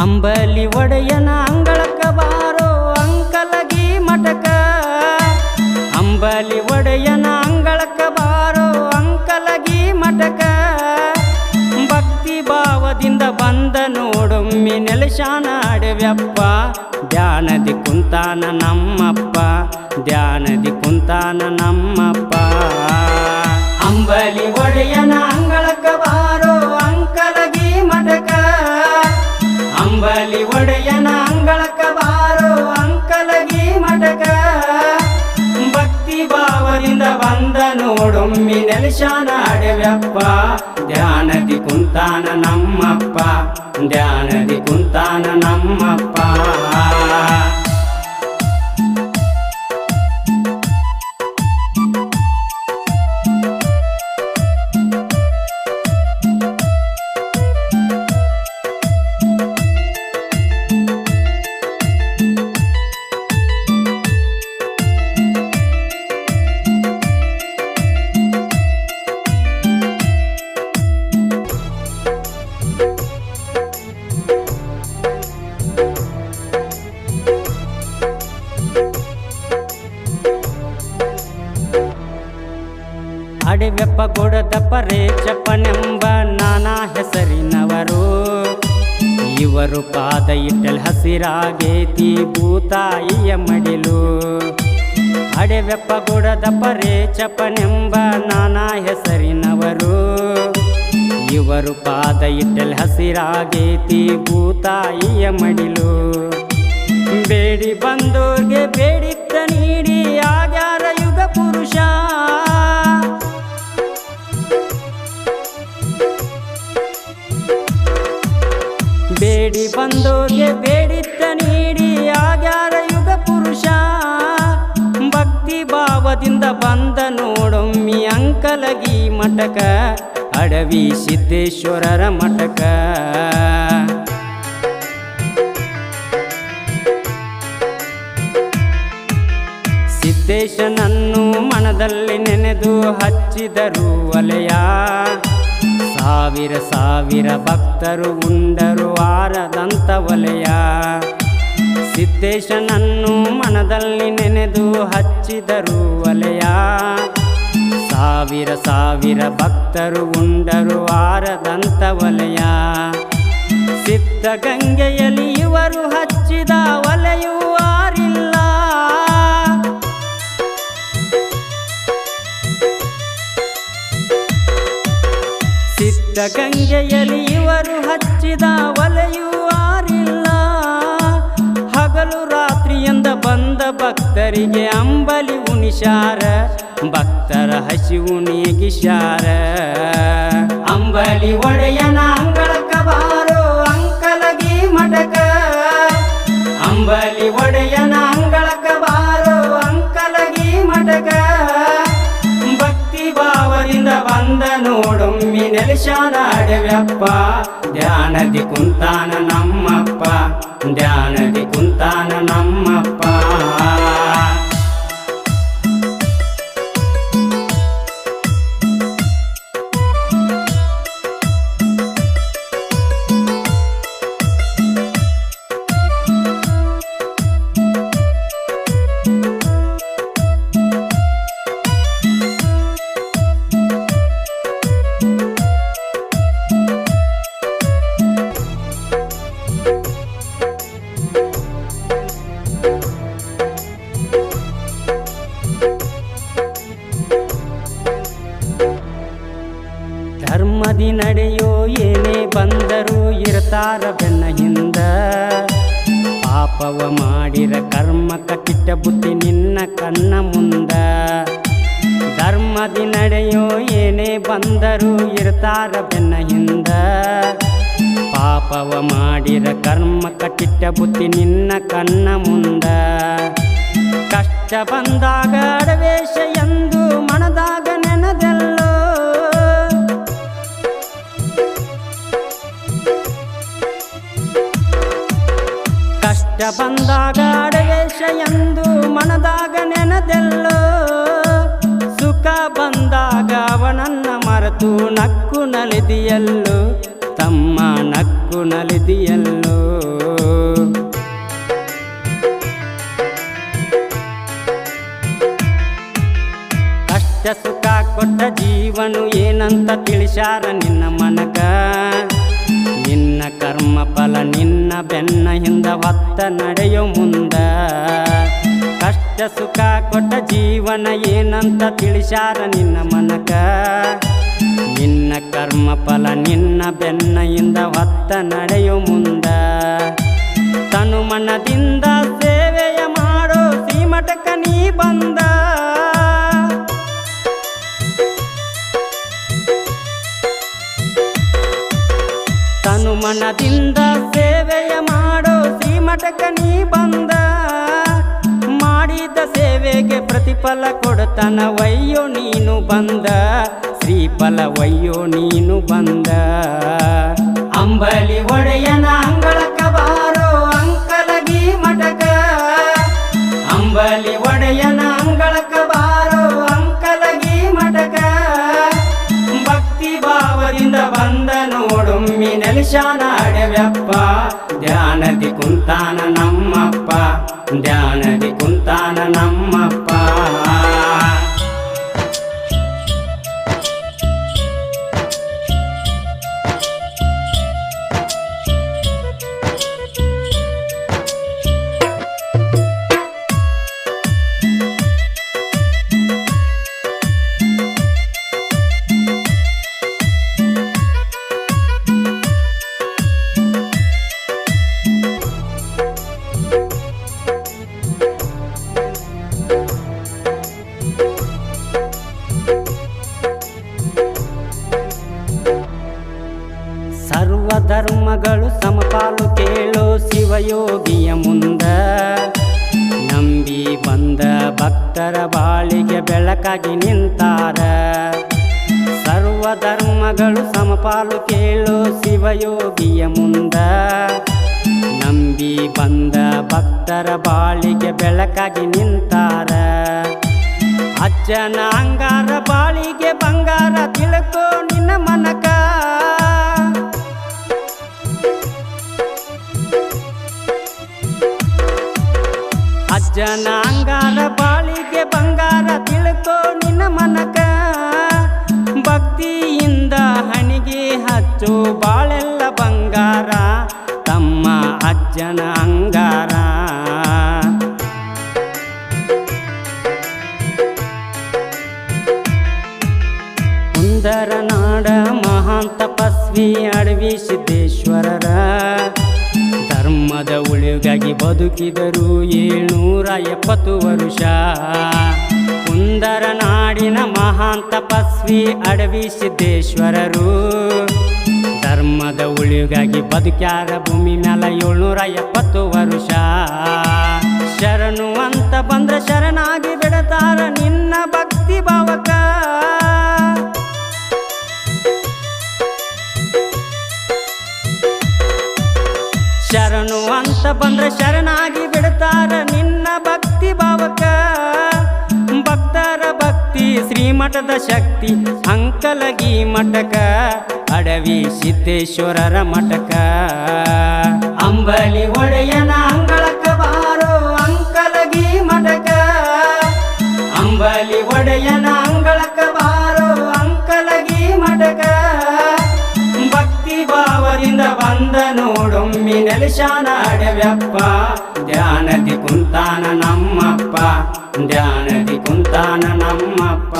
ಅಂಬಲಿ ಒಡೆಯನ ಅಂಗಳಕ್ಕ ಬಾರೋ ಅಂಕಲಗಿ ಮಟಕ ಅಂಬಲಿ ಒಡೆಯನ ಅಂಗಳಕ್ಕ ಬಾರೋ ಅಂಕಲಗಿ ಮಟಕ ಭಕ್ತಿ ಭಾವದಿಂದ ಬಂದ ನೋಡೊಮ್ಮಿ ನೆಲಶಾನ ಅಡವ್ಯಪ್ಪ ಧ್ಯಾನದಿ ಕುಂತಾನ ನಮ್ಮಪ್ಪ, ಧ್ಯಾನದಿ ಕುಂತಾನ ನಮ್ಮಪ್ಪ. ಅಂಬಲಿ ಒಡೆಯನ ಅಂಗಳ ಒಡೆಯನ ಅಂಗಳಕ ಬಾರೋ ಅಂಕಲಗಿ ಭಕ್ತಿ ಭಾವದಿಂದ ಬಂದ ನೋಡೊಮ್ಮಿ ನೆಲೆಶಾನಾಡುವ್ಯಪ್ಪ ಧ್ಯಾನದಿ ಕುಂತಾನ ನಮ್ಮಪ್ಪ, ಧ್ಯಾನದಿ ಕುಂತಾನ ನಮ್ಮಪ್ಪ. ಇವರು ಪಾದ ಇಟ್ಟಲ್ ಹಸಿರಾಗೇತಿ, ಭೂತಾಯಿಯ ಮಡಿಲು. ಅಡವೆಪ್ಪ ಗುಡದ ಪರೇ ಚಪನೆಂಬ ನಾನಾ ಹೆಸರಿನವರು. ಇವರು ಪಾದ ಇಟ್ಟಲ್ ಹಸಿರಾಗೇತಿ, ಭೂತಾಯಿಯ ಮಡಿಲು. ಬೇಡಿ ಬಂದೋರ್ಗೆ ಬೇಡಿತ್ತ ಭಾವದಿಂದ ಬಂದ ನೋಡೊಮ್ಮಿ ಅಂಕಲಗಿ ಮಠಕ, ಅಡವಿ ಸಿದ್ದೇಶ್ವರರ ಮಠಕ. ಸಿದ್ದೇಶನನ್ನು ಮನದಲ್ಲಿ ನೆನೆದು ಹಚ್ಚಿದರು ಒಲೆಯ. ಸಾವಿರ ಸಾವಿರ ಭಕ್ತರು ಉಂಡರು ಆರದಂತ ಒಲೆಯ. ಸಿದ್ದೇಶನನ್ನು ಮನದಲ್ಲಿ ನೆನೆದು ಹಚ್ಚಿದರು ವಲಯ ಸಾವಿರ ಸಾವಿರ ಭಕ್ತರು ಉಂಡರು ಆರದಂತ ಒಲೆಯ ಸಿದ್ಧಗಂಗೆಯಲ್ಲಿ ಇವರು ಹಚ್ಚಿದ ವಲೆಯೂ ಆರಿಲ್ಲ. ಸಿದ್ಧಗಂಗೆಯಲ್ಲಿ ಇವರು ಹಚ್ಚಿದ ಒಲೆಯೂ ಭಕ್ತರಿಗೆ ಅಂಬಲಿ ಉಣಿಶಾರ ಭಕ್ತರ ಹಸಿವು ನೀಗಿಶಾರ ಅಂಬಲಿ ಒಡೆಯನ ಅಂಗಳ ಬಾರೋ ಅಂಕಲಗಿ ಮಡಕ. ಅಂಬಲಿ ಒಡೆಯನ ಅಂಗಳ ಬಾರೋ ಅಂಕಲಗಿ ಮಡಕ. ಭಕ್ತಿ ಭಾವದಿಂದ ಬಂದ ನೋಡೊಮ್ಮಿ ನೆಲೆಶಾನಾಡುವ್ಯಪ್ಪ ಧ್ಯಾನದಿ ಕುಂತಾನ ನಮ್ಮಪ್ಪ, ಧ್ಯಾನದಿ ಕುಂತಾನ ನಮ್ಮಪ್ಪ. ಪಾಪವ ಮಾಡಿರ ಕರ್ಮಕ ಕಿಟ್ಟ ಬುದ್ಧಿ ನಿನ್ನ ಕಣ್ಣ ಮುಂದ ಧರ್ಮದಿ ನಡೆಯೋ ಏನೇ ಬಂದರೂ ಇರ್ತಾರ ಬೆನ್ನ ಹಿಂದ ಪಾಪವ ಮಾಡಿರ ಕರ್ಮ ಕಟ್ಟಿಟ್ಟ ಬುದ್ಧಿ ನಿನ್ನ ಕಣ್ಣ ಮುಂದ ಕಷ್ಟ ಬಂದಾಗ ಬಂದಾಗ ಅಡವೇಶ ಎಂದು ಮನದಾಗ ನೆನದೆಲ್ಲೋ, ಸುಖ ಬಂದಾಗ ಅವನನ್ನ ಮರೆತು ನಕ್ಕು ನಲಿದಿಯಲ್ಲೋ, ತಮ್ಮ ನಕ್ಕು ನಲಿದಿಯಲ್ಲೋ. ಕಷ್ಟ ಸುಖ ಕೊಟ್ಟ ಜೀವನು ಏನಂತ ತಿಳಿಸಾರ ನಿನ್ನ ಮನಕ? ನಿನ್ನ ಕರ್ಮ ಫಲ ನಿನ್ನ ಬೆನ್ನ ಹಿಂದ ಒತ್ತ ನಡೆಯೋ ಮುಂದ. ಕಷ್ಟ ಸುಖ ಕೊಟ್ಟ ಜೀವನ ಏನಂತ ತಿಳಿಸಾರ ನಿನ್ನ ಮನಕ. ನಿನ್ನ ಕರ್ಮ ಫಲ ನಿನ್ನ ಬೆನ್ನ ಹಿಂದ ಒತ್ತ ನಡೆಯೋ ಮುಂದ. ತನು ಮನದಿಂದ ಮನದಿಂದ ಸೇವೆಯ ಮಾಡೋ ಶ್ರೀಮಠಕ ನೀ ಬಂದ. ಮಾಡಿದ ಸೇವೆಗೆ ಪ್ರತಿಫಲ ಕೊಡ್ತಾನ ವಯ್ಯೋ ನೀನು ಬಂದ. ಶ್ರೀಫಲ ವಯ್ಯೋ ನೀನು ಬಂದ. ಅಂಬಲಿ ಒಡೆಯನ ಅಂಗಳಕ ಧ್ಯಾನದಿ ಕುಂತಾನ ನಮ್ಮಪ್ಪ. ಧ್ಯಾನದಿ ಶಿವಯೋಗಿಯ ಮುಂದ ನಂಬಿ ಬಂದ ಭಕ್ತರ ಬಾಳಿಗೆ ಬೆಳಕಾಗಿ ನಿಂತಾರ. ಸರ್ವ ಧರ್ಮಗಳು ಸಮಪಾಲು ಕೇಳು ಶಿವಯೋಗಿಯ ಮುಂದ ನಂಬಿ ಬಂದ ಭಕ್ತರ ಬಾಳಿಗೆ ಬೆಳಕಾಗಿ ನಿಂತಾರ. ಅಜ್ಜನ ಮಹಾನ್ ತಪಸ್ವಿ ಅಡವಿ ಸಿದ್ದೇಶ್ವರರ. ಧರ್ಮದ ಉಳಿಗಾಗಿ ಬದುಕಿದರು ಏಳ್ನೂರ ಎಪ್ಪತ್ತು ವರುಷ. ಸುಂದರ ನಾಡಿನ ಮಹಾನ್ ತಪಸ್ವಿ ಅಡವಿ ಸಿದ್ದೇಶ್ವರರು. ಧರ್ಮದ ಉಳಿಗಾಗಿ ಬದುಕ್ಯಾರ ಭೂಮಿ ಮ್ಯಾಲ ಏಳ್ನೂರ ಎಪ್ಪತ್ತು ವರುಷ. ಶರಣು ಅಂತ ಬಂದ್ರ ಶರಣಾಗಿ ಬಿಡತಾರ ನಿನ್ನ ಭಕ್ತಿ ಭಾವಕ. ಬಂದ್ರೆ ಶರಣಾಗಿ ಬಿಡ್ತಾರ ನಿನ್ನ ಭಕ್ತಿ ಭಾವಕ. ಭಕ್ತರ ಭಕ್ತಿ, ಶ್ರೀಮಠದ ಶಕ್ತಿ, ಅಂಕಲಗಿ ಮಠಕ, ಅಡವಿ ಸಿದ್ದೇಶ್ವರರ ಮಠಕ. ಅಂಬಲಿ ಒಡೆಯನ ಅಂಗಳಕ ಬಾರೋ ಅಂಕಲಗಿ ಮಠಕ. ಅಂಬಲಿ ಒಡೆಯನ ಬಂದ ನೋಡೊಮ್ಮಿ ನೆಲಶಾನಾಡವ್ಯಪ್ಪ ಧ್ಯಾನದಿ ಕುಂತಾನ ನಮ್ಮಪ್ಪ. ಧ್ಯಾನದಿ ಕುಂತಾನ ನಮ್ಮಪ್ಪ.